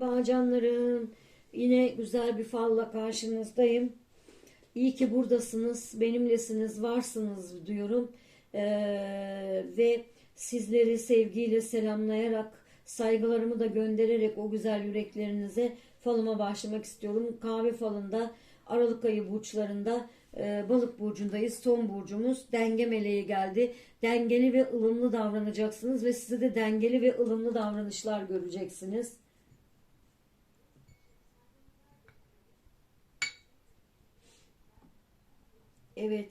Merhaba. Yine güzel bir falla karşınızdayım. İyi ki buradasınız, benimlesiniz, varsınız diyorum. Ee, ve sizleri sevgiyle selamlayarak, saygılarımı da göndererek o güzel yüreklerinize falıma başlamak istiyorum. Kahve falında Aralık ayı burçlarında e, balık burcundayız. Son burcumuz denge meleği geldi. Dengeli ve ılımlı davranacaksınız ve size de dengeli ve ılımlı davranışlar göreceksiniz. Evet,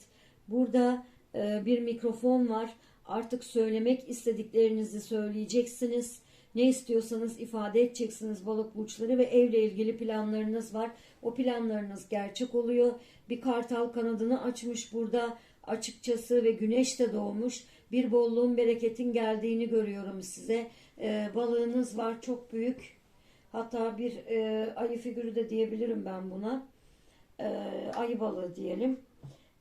burada e, bir mikrofon var. Artık söylemek istediklerinizi söyleyeceksiniz. Ne istiyorsanız ifade edeceksiniz balık burçları ve evle ilgili planlarınız var. O planlarınız gerçek oluyor. Bir kartal kanadını açmış burada açıkçası ve güneş de doğmuş. Bir bolluğun bereketin geldiğini görüyorum size. E, balığınız var çok büyük. Hatta bir e, ayı figürü de diyebilirim ben buna. E, ayı balığı diyelim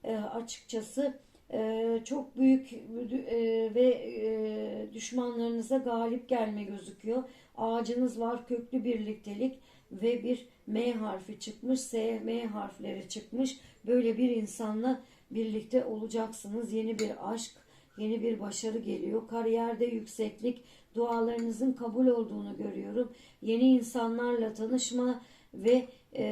e, açıkçası e, çok büyük e, ve e, düşmanlarınıza galip gelme gözüküyor. Ağacınız var köklü birliktelik ve bir M harfi çıkmış, S, M harfleri çıkmış. Böyle bir insanla birlikte olacaksınız. Yeni bir aşk, yeni bir başarı geliyor. Kariyerde yükseklik, dualarınızın kabul olduğunu görüyorum. Yeni insanlarla tanışma ve e,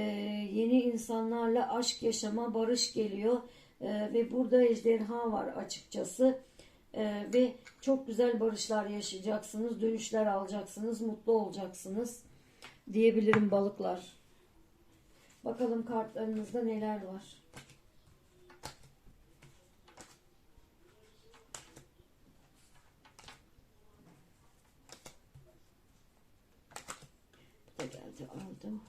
yeni insanlarla aşk yaşama, barış geliyor. E, ve burada ejderha var açıkçası. E, ve çok güzel barışlar yaşayacaksınız, dönüşler alacaksınız, mutlu olacaksınız diyebilirim balıklar. Bakalım kartlarınızda neler var. Aldım.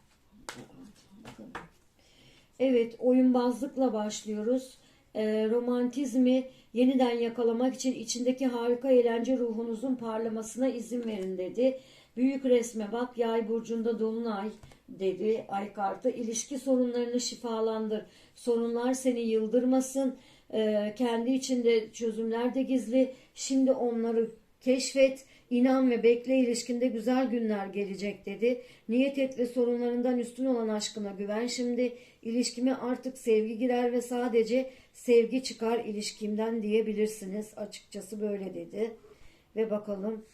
Evet, oyunbazlıkla başlıyoruz. Ee, romantizmi yeniden yakalamak için içindeki harika eğlence ruhunuzun parlamasına izin verin dedi. Büyük resme bak, yay burcunda dolunay dedi ay kartı. İlişki sorunlarını şifalandır. Sorunlar seni yıldırmasın. Ee, kendi içinde çözümler de gizli. Şimdi onları keşfet, inan ve bekle ilişkinde güzel günler gelecek dedi. Niyet et ve sorunlarından üstün olan aşkına güven şimdi. İlişkime artık sevgi girer ve sadece sevgi çıkar ilişkimden diyebilirsiniz. Açıkçası böyle dedi. Ve bakalım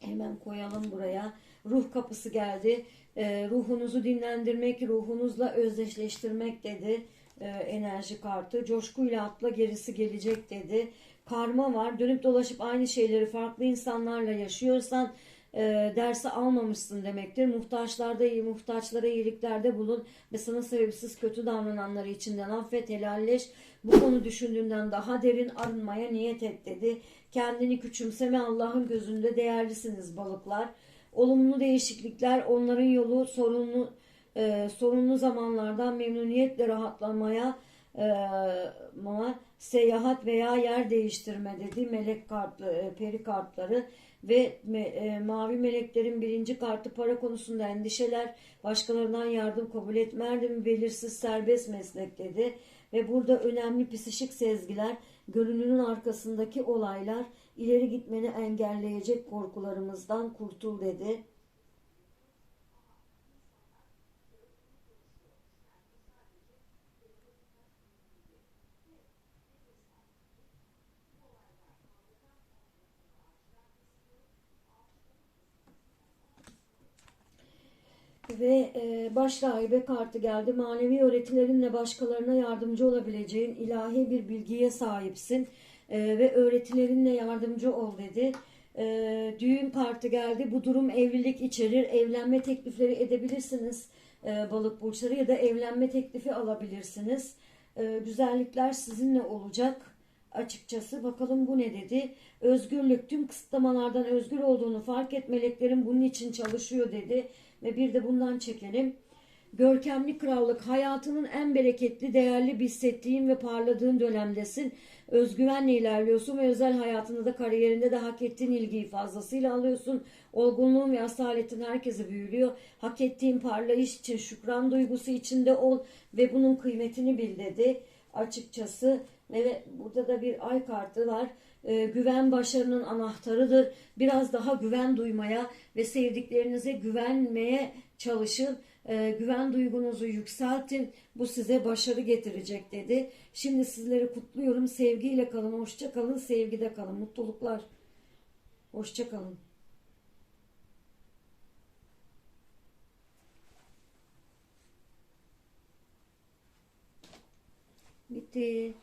hemen koyalım buraya. Ruh kapısı geldi. Ee, ruhunuzu dinlendirmek, ruhunuzla özdeşleştirmek dedi e, enerji kartı. Coşkuyla atla gerisi gelecek dedi. Karma var. Dönüp dolaşıp aynı şeyleri farklı insanlarla yaşıyorsan e, dersi almamışsın demektir. Muhtaçlarda iyi, muhtaçlara iyiliklerde bulun ve sana sebepsiz kötü davrananları içinden affet, helalleş. Bu konu düşündüğünden daha derin arınmaya niyet et dedi. Kendini küçümseme Allah'ın gözünde değerlisiniz balıklar. Olumlu değişiklikler onların yolu sorunlu e, sorunlu zamanlardan memnuniyetle rahatlamaya e, ma, seyahat veya yer değiştirme dedi melek kartlı e, peri kartları ve e, mavi meleklerin birinci kartı para konusunda endişeler başkalarından yardım kabul etmerdim belirsiz serbest meslek dedi ve burada önemli psişik sezgiler görünümün arkasındaki olaylar ileri gitmeni engelleyecek korkularımızdan kurtul dedi. Ve e, baş rahibe kartı geldi. Manevi öğretilerinle başkalarına yardımcı olabileceğin ilahi bir bilgiye sahipsin. E, ve öğretilerinle yardımcı ol dedi. E, düğün kartı geldi. Bu durum evlilik içerir. Evlenme teklifleri edebilirsiniz e, balık burçları ya da evlenme teklifi alabilirsiniz. E, güzellikler sizinle olacak açıkçası. Bakalım bu ne dedi? Özgürlük tüm kısıtlamalardan özgür olduğunu fark et meleklerin bunun için çalışıyor dedi. Ve bir de bundan çekelim. Görkemli krallık hayatının en bereketli, değerli hissettiğin ve parladığın dönemdesin. Özgüvenle ilerliyorsun ve özel hayatında da kariyerinde de hak ettiğin ilgiyi fazlasıyla alıyorsun. Olgunluğun ve asaletin herkese büyülüyor. Hak ettiğin parlayış için şükran duygusu içinde ol ve bunun kıymetini bil dedi. Açıkçası Evet burada da bir ay kartı var. e, güven başarının anahtarıdır. Biraz daha güven duymaya ve sevdiklerinize güvenmeye çalışın. E, güven duygunuzu yükseltin. Bu size başarı getirecek dedi. Şimdi sizleri kutluyorum. Sevgiyle kalın, hoşça kalın, sevgide kalın. Mutluluklar. Hoşça kalın. Bitti.